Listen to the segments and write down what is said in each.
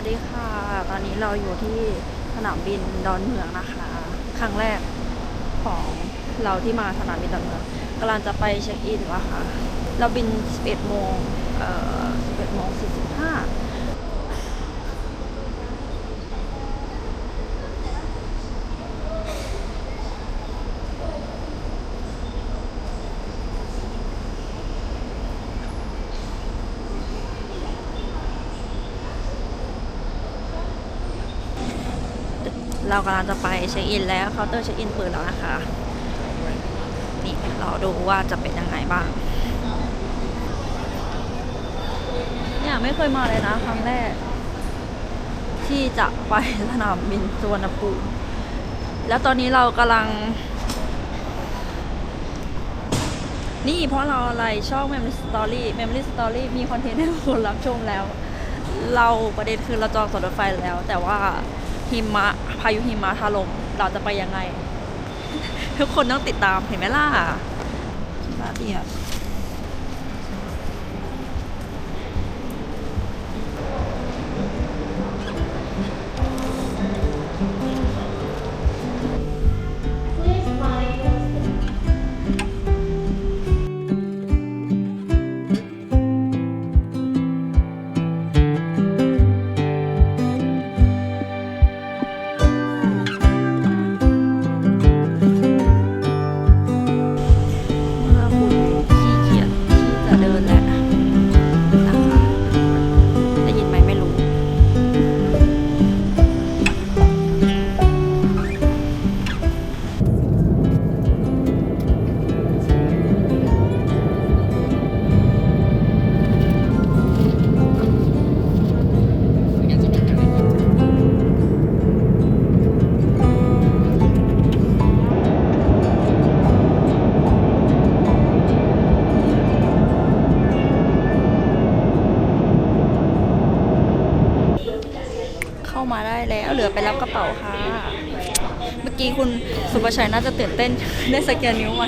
สวัสดีค่ะ ตอนนี้เราอยู่ที่สนามบินดอนเมืองนะคะ ครั้งแรกของเราที่มาสนามบินดอนเมืองกำลังจะไปเช็คอินว่ะค่ะ เราบิน 11โมงเอ่อ11โมง40 เรากำลังจะไปเช็คอินแล้วเคาน์เตอร์เช็คอินเปิดแล้วนะคะ นี่รอดูว่าจะเป็นยังไงบ้าง เนี่ยไม่เคยมาเลยนะครั้งแรก ที่จะไปสนามบินสุวรรณภูมิ แล้วตอนนี้เรากำลัง นี่เพราะเราอะไรช่อง Memory Story Memory Story มีคอนเทนต์ให้คนรับชมแล้ว เราประเด็นคือเราจองสวรถไฟแล้ว แต่ว่าหิมะ พายุหิมะถล่มเราจะไปยังไง ทุกคนต้องติดตามเห็นไหมล่ะล่าเบียบ กระเป๋าค่ะ เมื่อกี้คุณสุภชัยน่าจะตื่นเต้นได้สแกนนิ้วไหม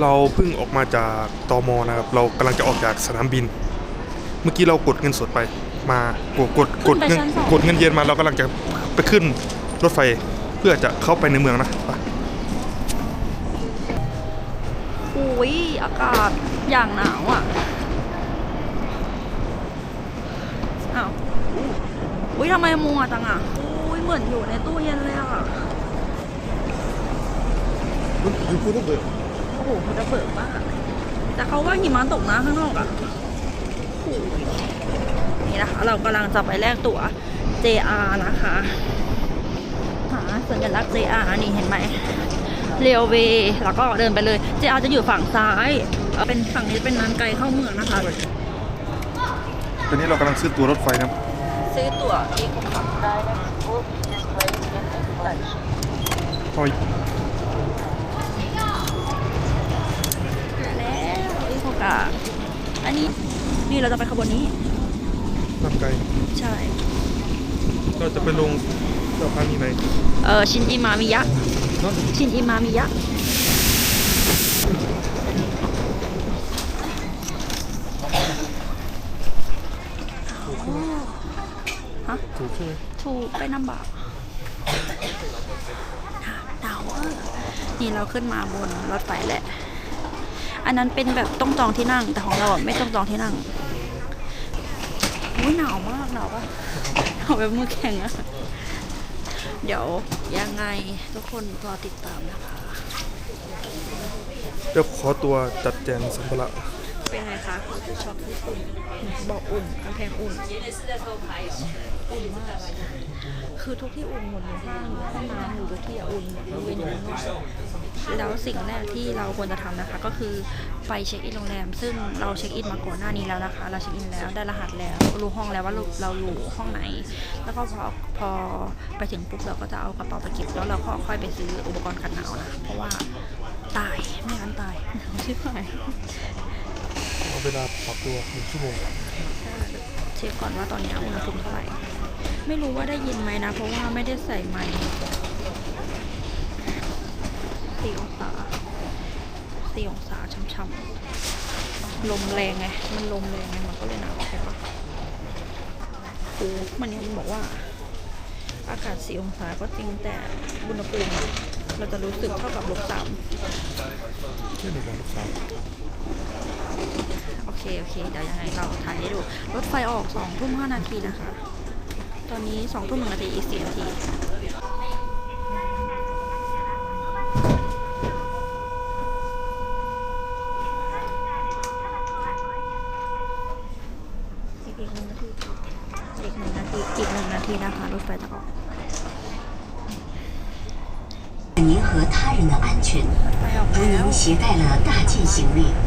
เราเพิ่งออกมาจากตอมนะครับ เรากำลังจะออกจากสนามบิน เมื่อกี้เรากดเงินสดไป มากดกดกดเงินกดเงินเย็นมาเรากำลังจะไปขึ้นรถไฟเพื่อจะเข้าไปในเมืองนะไปอุ้ยอากาศอย่างหนาวอะอ้าวอุ๊ยอุ้ยทำไมมัวจังอะอุ้ยเหมือนอยู่ในตู้เย็นเลยอะ หเขาจะเบิกมาก แต่เขาว่าหิมะตกนะข้างนอกอะโอ้โหนี่นะคะ เรากำลังจะไปแลกตั๋ว JR นะคะหาสัญลักษณ์ JR นี่เห็นไหมเรลเวย์แล้วก็เดินไปเลย JR จะอยู่ฝั่งซ้ายเอ่อเป็นฝั่งนี้เป็นนันไกลเข้าเมืองนะคะตอนนี้เรากำลังซื้อตั๋วรถไฟนะครับซื้อตั๋วอีกฝั่งได้ไหมพอย แล้ว อีกโอกาสอันนี้นี่เราจะไปขบวนนี้นั่นไกลใช่เราจะไปลงสถานีไหนเออชินอิมามิยะ เนาะชินอิมามิยะ ฮะ ถูกใช่ไหมถูกไปน้ำบากดาวเวอร์นี่เราขึ้นมาบนรถไฟแหละ อันนั้นเป็นแบบต้องจองที่นั่ง แต่ของเราอะไม่ต้องจองที่นั่งอุ้ยหนาวมากหนาวปะหนาวแบบมือแข็งอะเดี๋ยวยังไงทุกคนรอติดตามนะคะ เดี๋ยวขอตัวจัดแจงสัมภาระ เป็นไงคะชอบอุ่นบอกอุ่นกำแพงอุ่น อุ่นมากคือทุกที่อุ่นหมดเลยห้างห้องน้ำหรือทุกที่อุ่นหมดยเว้นอยู่ข้างนอกแล้วสิ่งแรกที่เราควรจะทำนะคะ ก็คือไปเช็คอินโรงแรม ซึ่งเราเช็คอินมาก่อนหน้านี้แล้วนะคะ เราเช็คอินแล้วได้รหัสแล้ว รู้ห้องแล้วว่าเราเราอยู่ห้องไหน แล้วก็พอพอไปถึงปุ๊บเราก็จะเอากระเป๋าไปเก็บแล้วเราก็ค่อยไปซื้ออุปกรณ์กันหนาวนะเพราะว่าตายไม่งั้นตายหนาวชิบหาย เอาเวลาปรับตัวหนึ่งชั่วโมงเช็คก่อนว่าตอนนี้อุณหภูมิเท่าไหร่ ไม่รู้ว่าได้ยินไหมนะ เพราะว่าไม่ได้ใส่ไมค์สี่องศาสี่องศาช่ำๆลมแรงไง มันลมแรงไง มันก็เลยหนาวใช่ปะโอ้มันยังบอกว่า อากาศสี่องศาก็จริงแต่อุณหภูมิอะเราจะรู้สึกเท่ากับลบสามเช่นเดียวกันลูกสาวโอ เค โอเค เดี๋ยวยังไงเราถ่ายให้ดู รถไฟออกสองทุ่มห้านาทีนะคะ ตอนนี้สองทุ่มหนึ่งนาทีอีกสี่นาที อีกหนึ่งนาที อีกหนึ่งนาที อีกหนึ่งนาทีนะคะ รถไฟจะออก 您和他人的安全。 ไฟออก 如 แล้ว 您携带了大件行李，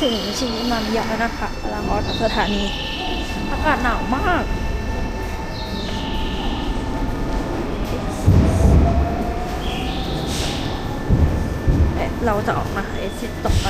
ถึงชิมิมามยะแล้วนะคะกำลังออกจากสถานีอากาศหนาวมากเอ๊ะเราจะออกมาเอซิตต่อไป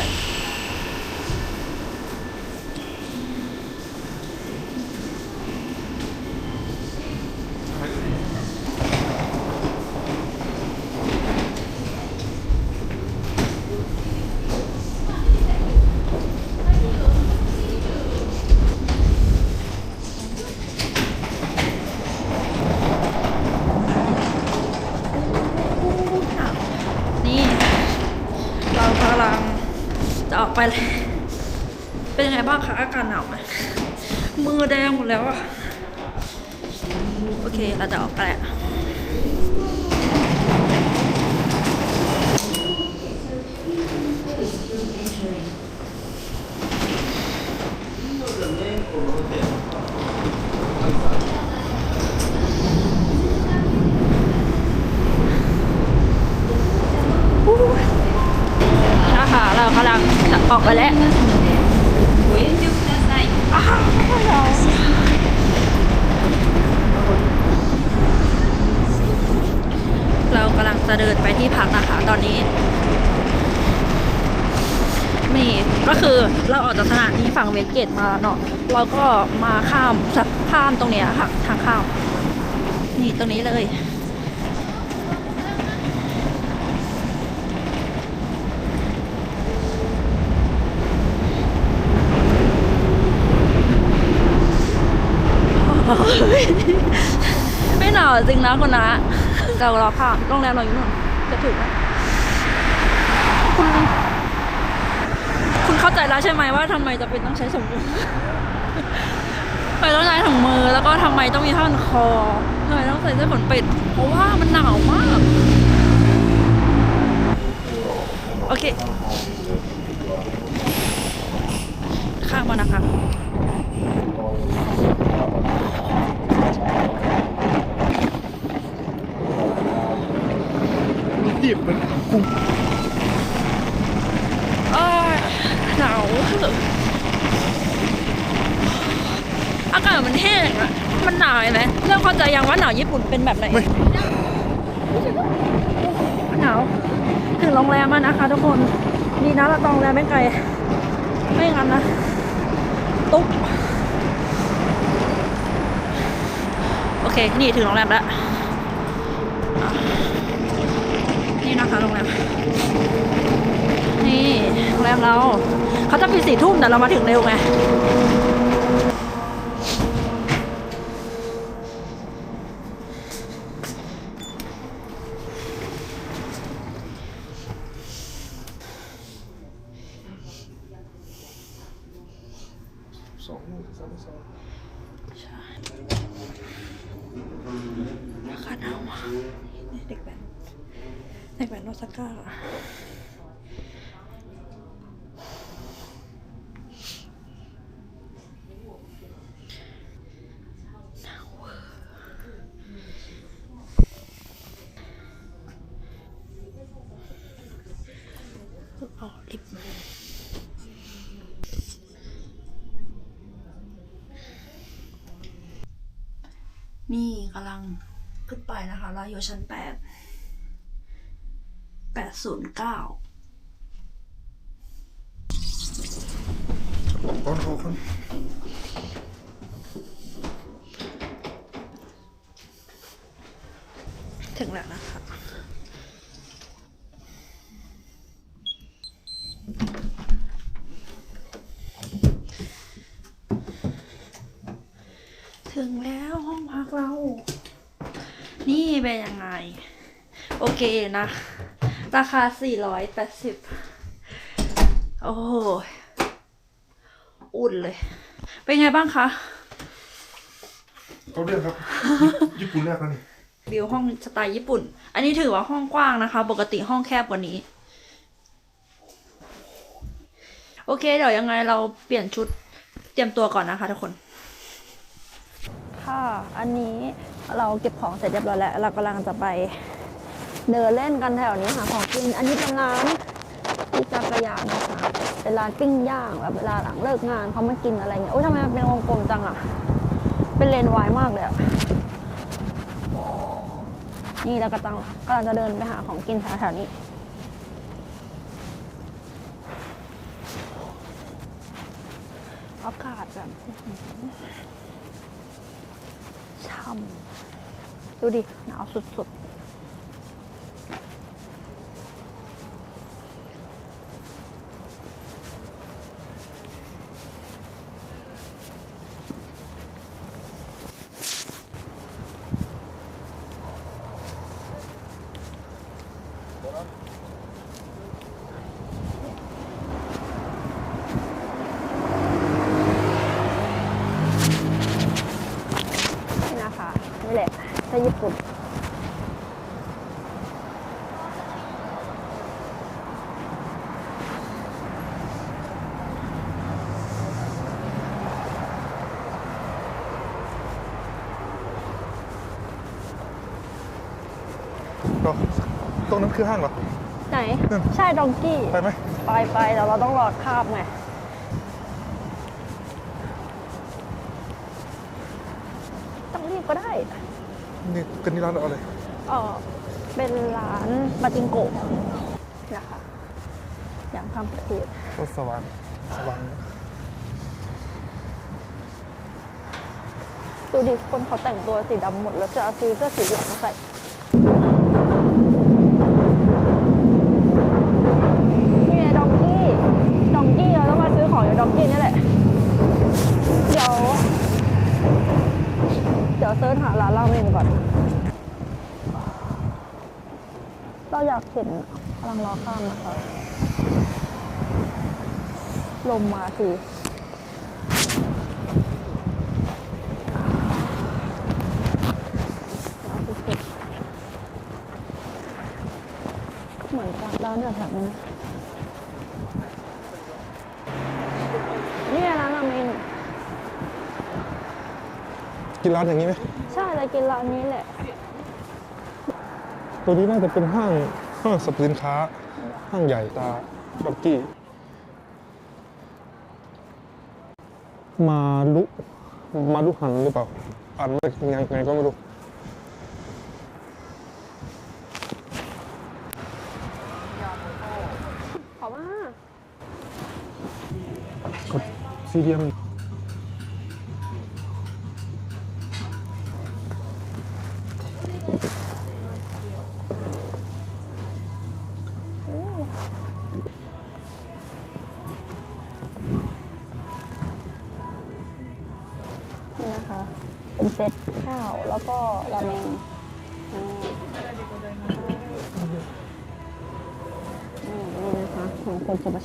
นี่ เรากำลังจะออก ไปเลยเป็นยังไงบ้างคะ อาการหนาวไหมมือแดงหมดแล้วอะโอเค เราจะออกไปแล้วนะคะเรากำลังจะออกไปแล้วอ้าวเราเรากำลังจะเดินไปที่พักนะคะ ตอนนี้นี่ก็คือเราออกจากสถานีฝั่งเวสเกตมาเนาะเราก็มาข้ามสะข้ามตรงเนี้ยค่ะทางข้ามนี่ตรงนี้เลยไม่หนาวจริงนะคุณนะ เรารอข้ามโรงแรมเราอยู่นู่นจะถึงแล้วคุณ คุณเข้าใจแล้วใช่ไหมว่าทำไมจะเป็นต้องใช้ถุงมือทำไมต้องใช้ถุงมือแล้วก็ทำไมต้องมีท่านคอทำไมต้องใส่เสื้อขนเป็ด เพราะว่ามันหนาวมาก โอเค ข้ามมานะคะ รีบมันกุ้ง อ้ายหนาวอากาศมันแห้งอะมันหนาวเห็นไหม เริ่มเข้าใจยังว่าหนาวญี่ปุ่นเป็นแบบไหนไม่หนาวถึงโรงแรมแล้วนะคะ ทุกคนดีนะเราตองโรงแรมไม่ไกลไม่งั้นนะตุ๊บโอเคเคนี่ถึงโรงแรมแล้วอะนี่นะคะโรงแรม นี่โรงแรมเรา เขาจะปิดสี่ทุ่มแต่เรามาถึงเร็วไง สองสามสอง ราคาหนาวมากนี่เด็กแบนเด็กแบนโอซาก้าอะหนาวเวอร์อ๋อลิฟต์ นี่กำลังขึ้นไปนะคะเราอยู่ชั้นแปดแปดศูนย์เก้าก้อนเขาคน ถึงแล้วนะคะ ถึงแล้วห้องพักเรา นี่เป็นยังไง โอ เคนะ ราคา 480 โอ้โห อุ่นเลย เป็นไงบ้างคะเขาเรียกครับ ญี่ปุ่นแรกแล้วนี่วิวห้องสไตล์ญี่ปุ่น อันนี้ถือว่าห้องกว้างนะคะ ปกติห้องแคบกว่านี้ โอเค เดี๋ยวยังไงเราเปลี่ยนชุดเตรียมตัวก่อนนะคะทุกคน ค่ะ อันนี้เราเก็บของเสร็จเรียบร้อยแล้ว เรากำลังจะไป เดินเล่นกันแถวนี้หาของกิน อันนี้เป็นร้านอิซากายะนะคะ เป็นร้านปิ้งย่างแบบเวลาหลังเลิกงานเขามากินอะไรเงี้ย โอ้ยทำไมมันเป็นวงกลมจังอะเป็นเลนวายมากเลยอะนี่เรากำลังกำลังจะเดินไปหาของกินแถวๆนี้ อากาศแบบช่ำดูดิหนาวสุดๆนี่นะคะ นี่แหละถ้าญี่ปุ่น ก็ตรงนั้นคือห้างเหรอ ไหน นั่น ใช่ดองกี้ไปไหมไปไปแต่เราต้องรอคาบไงต้องรีบก็ได้นี่กันนี่ร้านเราอะไรเออเป็นร้านปาจิงโกะนะคะอย่างทำเพจรถสว่างสว่างดูดิคนเขาแต่งตัวสีดำหมดแล้วจะเอาซื้อเสื้อสีเหลืองมาใส่ ดี๋ยวเซิร์ชหาร้านราเมงก่อน เราอยากเห็นกำลังรอข้ามนะคะ ลมมาทีเหมือนกับร้านแถวๆนี้ กินร้านอย่างนี้ไหมใช่เลยกินร้านนี้แหละ ตัวนี้น่าจะเป็นห้างห้างสรรพสินค้า ห้างใหญ่ตาด็อกกี้ มาลุมาลุหันหรือเปล่าอ่านว่ายังไงก็ไม่รู้ขอมากดซีเรียม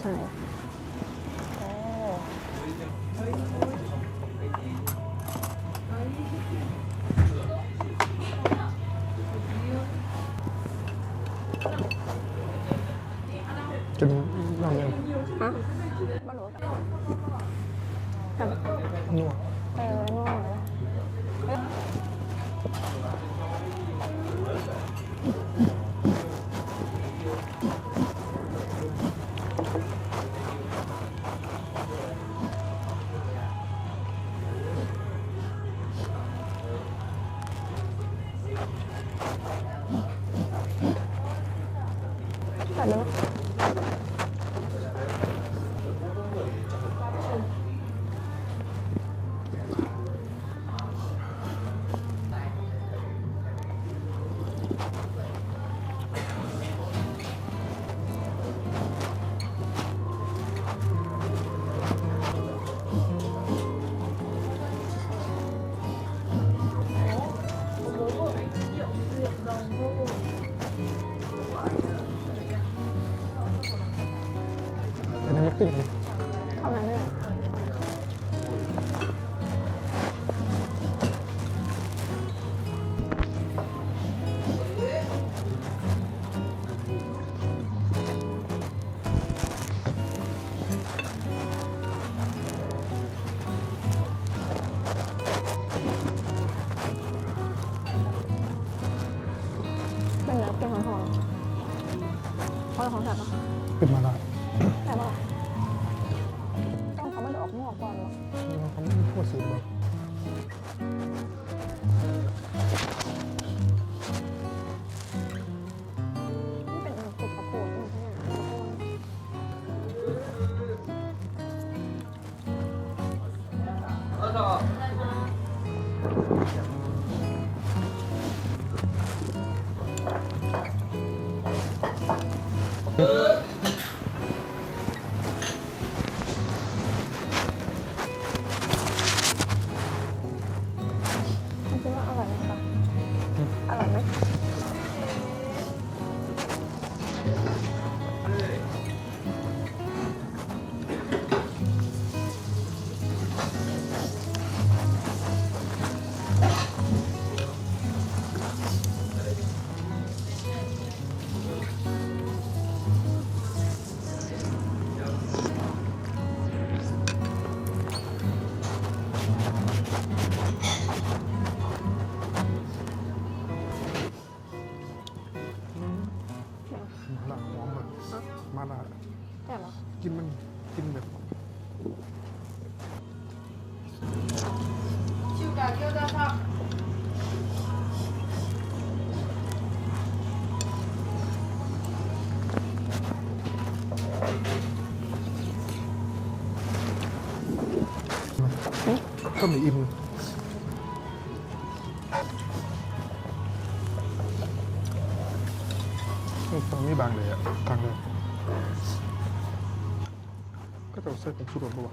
คนสุภาชั เพราะของแสบปะขึ้นมาได้แสบปะต้องเขาไม่ได้ออกนอกก่อนหรอเขาไม่มีทั่วสีเลย ก็มีอิ่มนี่ตรงนี้บางเลยอะกลางเลยก็จะเอาใส่ผงชูรสปะว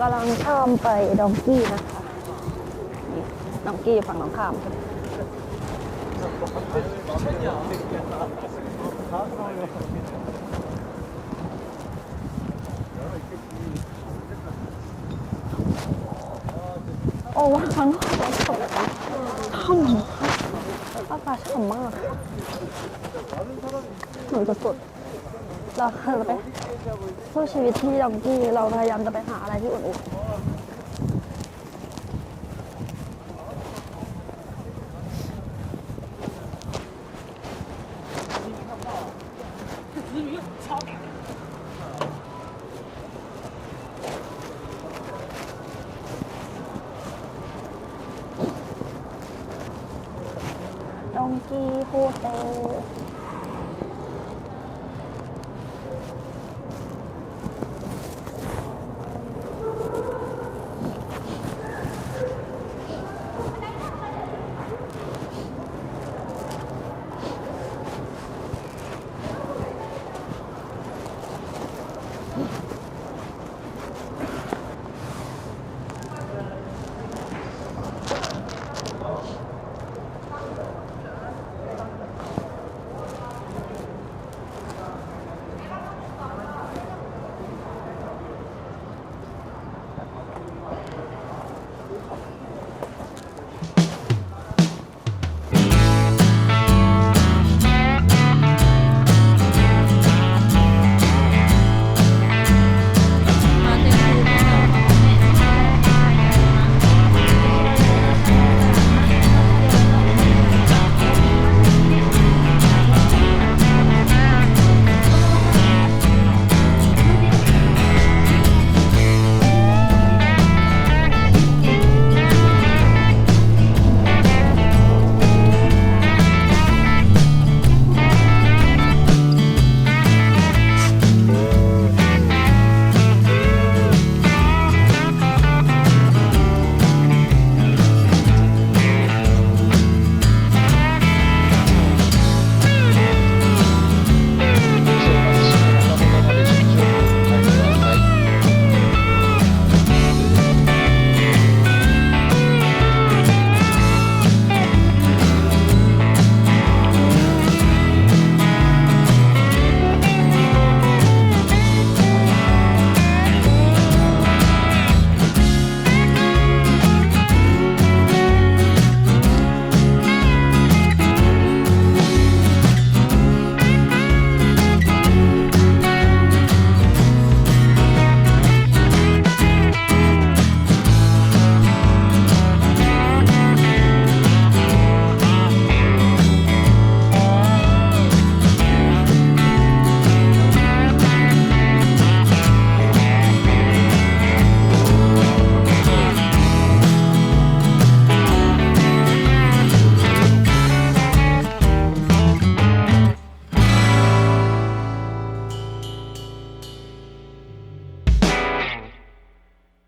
กำลังข้ามไปดองกี้นะคะนี่ดองกี้ฝั่งตรงข้ามโอ้ว่าข้างนอกเราตกช่ำอากาศฉ่ำมากเหมือนจะสด เราเราไปสู้ชีวิตที่ดองกี้เราพยายามจะไปหาอะไรที่อุ่นๆ